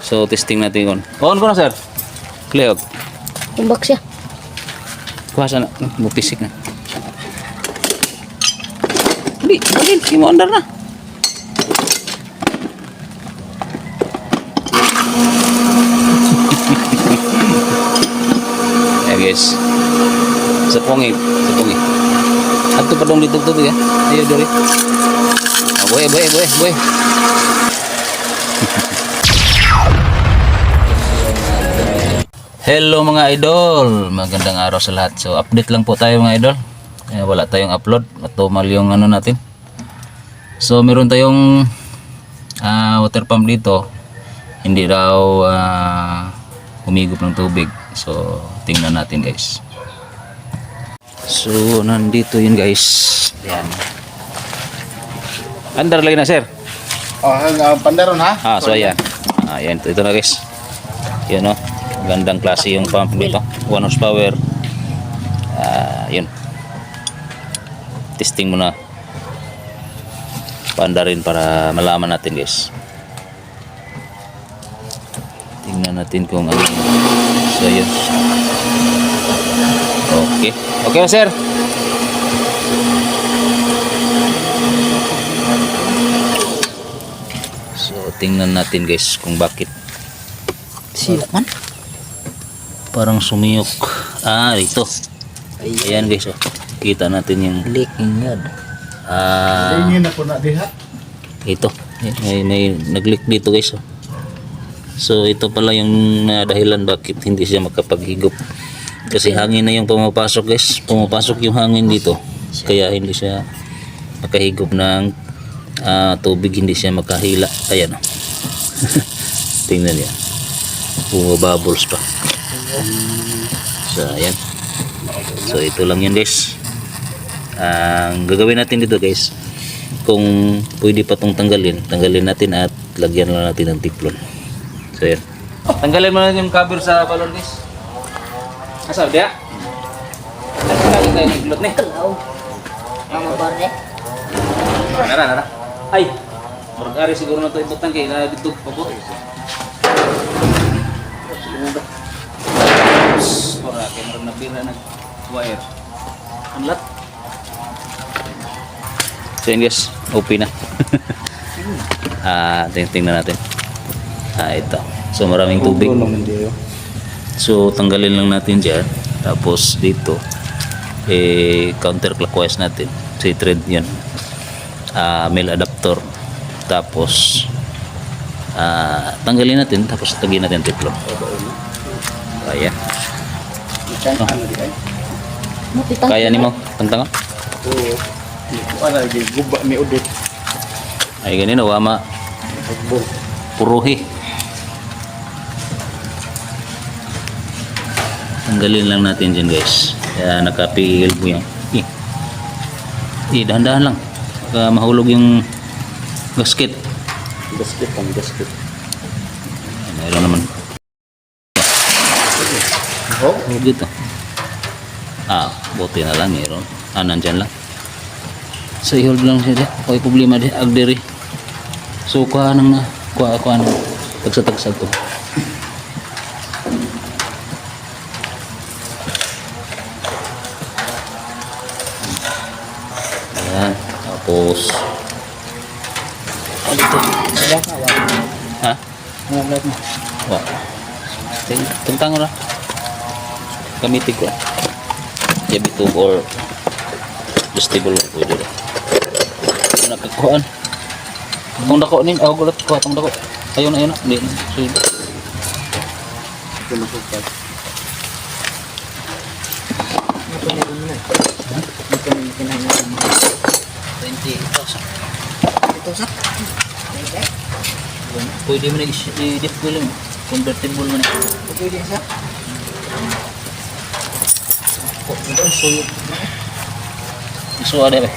So, testing natin on. On ko na, sir. Cleog. Tumbak siya. Kuha sana. Bupisik na. Hindi, bagin. Hindi mo under na. yeah, guys. Sa pongi. Sa pongi. Ato pa dong dito tubig ya. Ayo. Ah, buhay, buhay, buhay, buhay. Hello mga idol, magandang araw sa lahat. So update lang po tayo mga idol. Eh, wala tayong upload, matumal yung ano natin. So meron tayong ah, water pump dito. Hindi raw ah, humigop ng tubig. So tingnan natin guys. So nandito yun guys. Yan. Andar lagi na sir. Oh, ang pandaro na? Ah, so ayan. Ah, ayan, ito, ito na guys. Yan o. Gandang klase yung pump dito. 1 horsepower. Ah, yun. Testing muna. Panda rin para malaman natin guys. Tingnan natin kung ano. So yun. Okay. Okay sir. So tingnan natin guys kung bakit Siyok man. Parang sumiyok. Ah, ito. Ayan guys, oh. Kita natin yung Leaking yun. ah ito. May, may nag-leak dito guys, oh. So ito pala yung ah, dahilan bakit hindi siya makapaghigop. Kasi hangin na yung pumapasok guys. Pumapasok yung hangin dito. Kaya hindi siya makahigop ng ah, tubig, hindi siya makahila. Ayan oh. Tingnan niya. Bumabubbles pa. So ayan. So ito lang yun guys. Ang gagawin natin dito guys, kung pwede pa tong tanggalin, tanggalin natin at lagyan lang natin ng tiplon. So yan. Tanggalin mo na yung cover sa balon guys. Asa dia? Lagi tayo ng iglot ni. Kalaw. Mga barne. Nara, nara. Ay! Marag-ari siguro na ito ibutang kay na dito pa po. Marag nabira nag wire. Anlat. So yun guys, OP na. ah, ting- tingnan natin. Ah, ito. So maraming tubig. So tanggalin lang natin dyan. Tapos dito, eh, counterclockwise natin. Si thread yan. Ah, male adapter. Tapos, ah, tanggalin natin. Tapos tagin natin tiplon. Kaya. Ano di ay? Mapitang. Kaya ni mo. Tantang Oo. Wala lagi guba mi udit. Ay ganito, wama. Pagbol. Puruhi. Tanggalin lang natin dyan guys. Kaya nakapigil po yan. Eh, eh dahan-dahan lang. Baka mahulog yung gasket. Gasket ang gasket. Ay, Mayroon naman. Oh, dito. Ah, buti na lang mayroon. Ah, nandyan lang. So, i-hold lang siya dyan. Kung problema dyan, agdiri. So, kuha nang na. Kuha, kuha nang. Tagsa-tagsag to. Ayan. Tapos, ha? Mga vlog mo. Wa. Ting- Tentang ra. Gamitin ko. Jabitog or vegetable pwede ra. Nakakuhaan. Kung dako nin, oh gulat ko atong dako. Ayun ayun. Di. So, ito masukad. Ito na rin na. Ito na yung kinahin mo. 20,000. Ito sa? Pwede mo na i-dip ko lang. Convertible mo na. Pwede siya? Oh, ito ang suyo. Ada ba?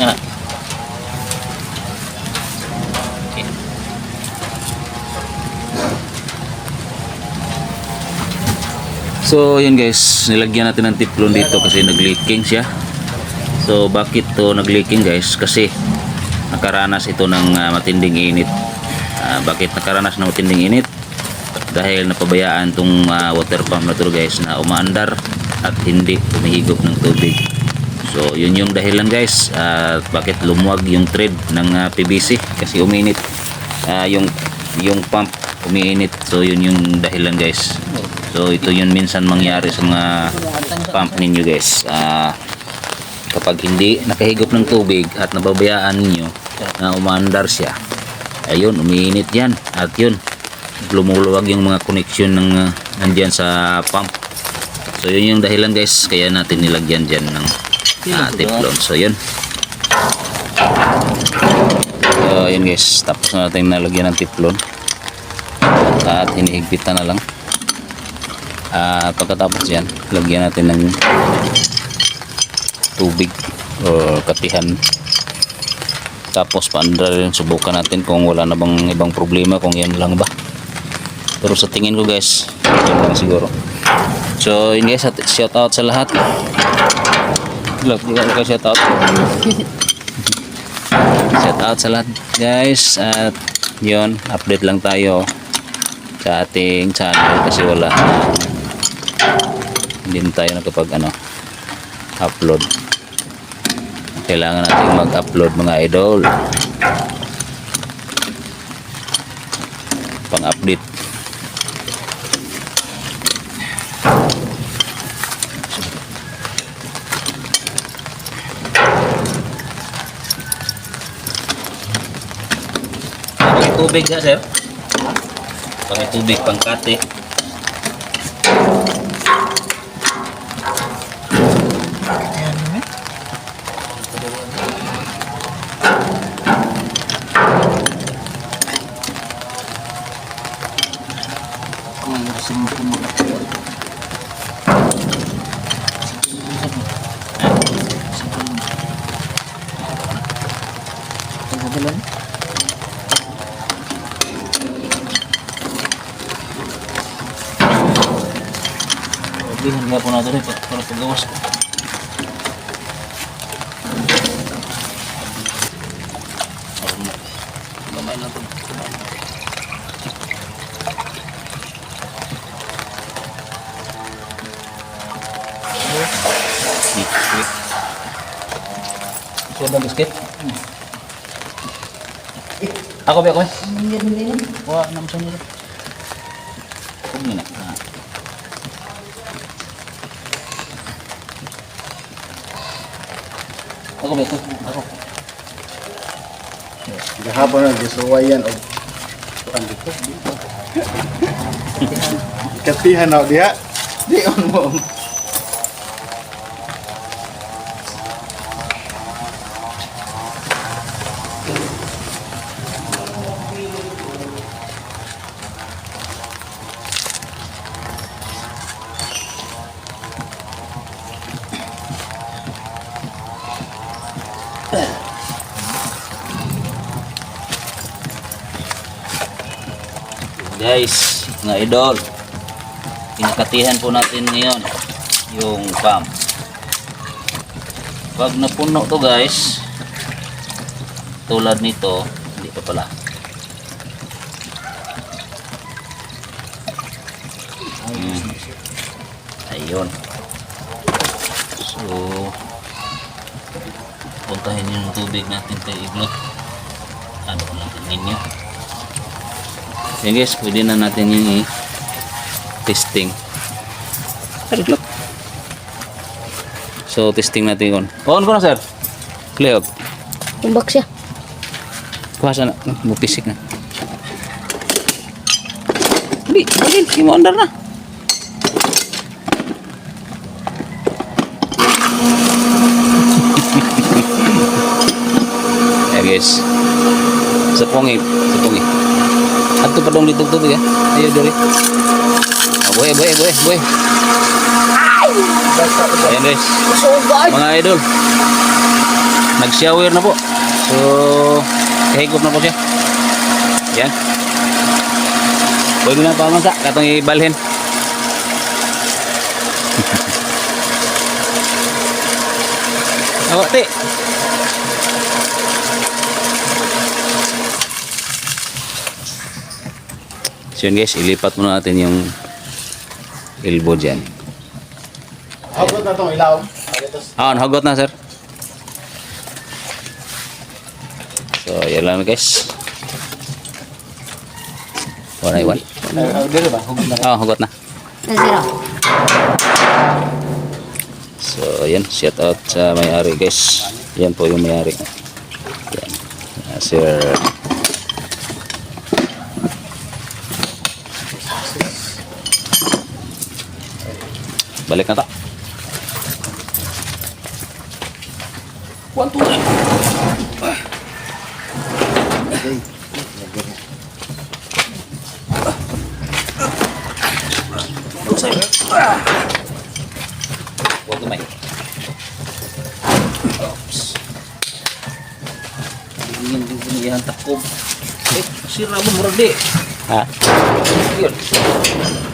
Nga. So yun guys, nilagyan natin ng tiplon dito kasi nag-leaking siya. So bakit to nag-leaking guys? Kasi nakaranas ito ng ah, matinding init. Ah, bakit nakaranas ng matinding init? Dahil napabayaan tong ah, water pump na to guys na umaandar at hindi humihigop ng tubig. So yun yung dahilan guys at bakit lumuwag yung thread ng ah, PVC kasi uminit Ah, yung yung pump umiinit. So yun yung dahilan guys. So ito yun minsan mangyari sa mga pump ninyo guys. Ah, kapag hindi nakahigop ng tubig at nababayaan ninyo na umaandar siya ayun umiinit yan at yun lumuluwag yung mga connection ng uh, nandyan sa pump so yun yung dahilan guys. Kaya natin nilagyan dyan ng uh, teflon so yun. So yun guys. Tapos na natin nalagyan ng teflon at hinihigpitan na lang. At pagkatapos yan lagyan natin ng tubig o katihan. Tapos paandar rin subukan natin kung wala na bang ibang problema kung yan lang ba. Pero sa tingin ko guys yun lang siguro so yun guys shout out sa lahat. Look, di ka shout out shout out sa lahat guys. At yun update lang tayo sa ating channel kasi wala na. Hindi na tayo nakapag ano upload. Kailangan natin mag-upload mga idol. Pang update tubig ha sir Pangit tubig pang kate Sabihin nga po natin rin para pagawas ko. Gamay na ito. Ito biscuit? Ako ba ako eh? Wah, naman sa nila. Ako ba ito? Ako. Gahapon na gisuwayan og kuan dito. Katihan na diha. Di on mo. Guys, mga idol. Pinakatihan po natin ngayon yung pump. Pag napuno to guys, tulad nito, hindi pa pala. Hmm. Ayun. So, puntahin yung tubig natin kay Iglot. Ano natin ninyo. Yan guys, pwede na natin yung i-testing. Look. So, testing natin on. On ko na, sir. Clear. Tumbak siya. Kuha sana. Bupisik na. Hindi, bagin. Hindi mo under na. yeah, guys. Sa pongi. Sa pongi. Ato pa dong dito tubig ha. Ayo diri. Oh, boy, boy, boy, boy. Ayan guys. Mga idol. Nag-shower na po. So, kahigop na po siya. Yan. Pwede na pa masa. Katong ibalhin. Awa, te. So yun guys, ilipat muna natin yung elbow dyan. Hagot na itong ilaw. Ah, nahugot na sir. So, yan lang guys. One by one. Ah, hugot na. Zero. So, ayan, shout out sa may-ari guys. Yan po yung may-ari. Yan. Sir. Balik na ta. Two, three. Huwag gamay. Oops. Hindi yung binihan takob. Eh, sira mo murag di. Ha? Yun.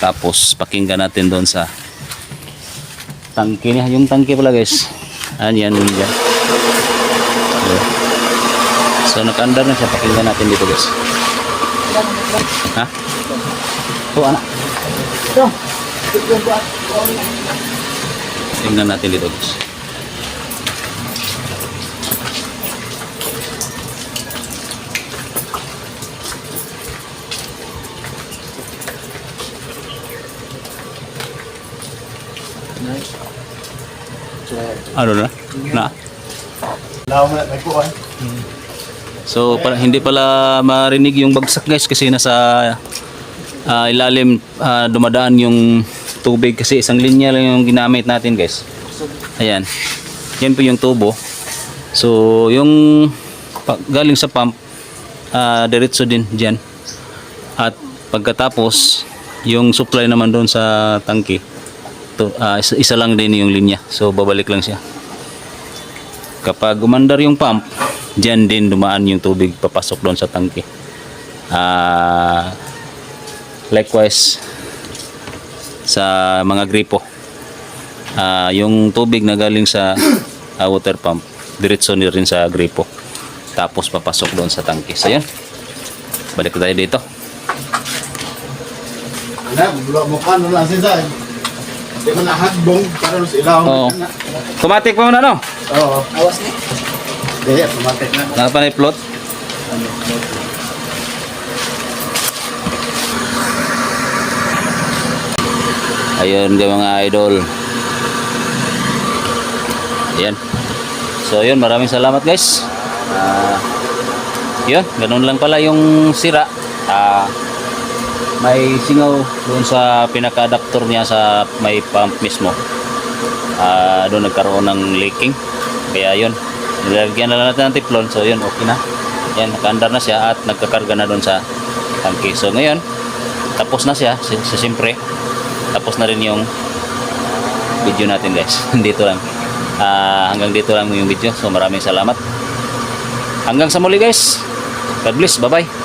Tapos, pakinggan natin doon sa tangke niya. Yung tangke pala guys. Ayan, yan. yan. So, so nakaandar na siya. Pakinggan natin dito guys. Ha? Oo, anak. Ito. Tingnan natin dito guys. Ano na? Na? Kuhan. So pala, hindi pala marinig yung bagsak guys kasi nasa ah, ilalim ah, dumadaan yung tubig kasi isang linya lang yung ginamit natin guys. Ayan. Yan po yung tubo. So yung galing sa pump ah, diretso din diyan. At pagkatapos yung supply naman doon sa tangke to, ah, isa, lang din yung linya. So babalik lang siya. Kapag gumandar yung pump, diyan din dumaan yung tubig papasok doon sa tangke. Ah, likewise sa mga gripo. Ah, yung tubig na galing sa ah, water pump, diretso ni rin sa gripo. Tapos papasok doon sa tangke. So yan. Balik tayo dito. Ano, bulo mo ka, ano lang siya. Di mo nahagbong para sa ilaw. Oo. Automatic pa muna no? Oo. Awas ni. Dili, automatic na. Pa na plot. Ayun ka mga idol. Ayan. So yun, maraming salamat guys. Ah, yun, ganun lang pala yung sira. Ah, may singaw doon sa pinaka-adapter niya sa may pump mismo. Ah, doon nagkaroon ng leaking. Kaya yun, nilagyan na natin ng tiplon. So yun, okay na. Yan, nakaandar na siya at nagkakarga na doon sa tangke. So ngayon, tapos na siya, si, si siyempre. Tapos na rin yung video natin guys. dito lang. Ah, hanggang dito lang yung video. So maraming salamat. Hanggang sa muli guys. God bless. Bye-bye.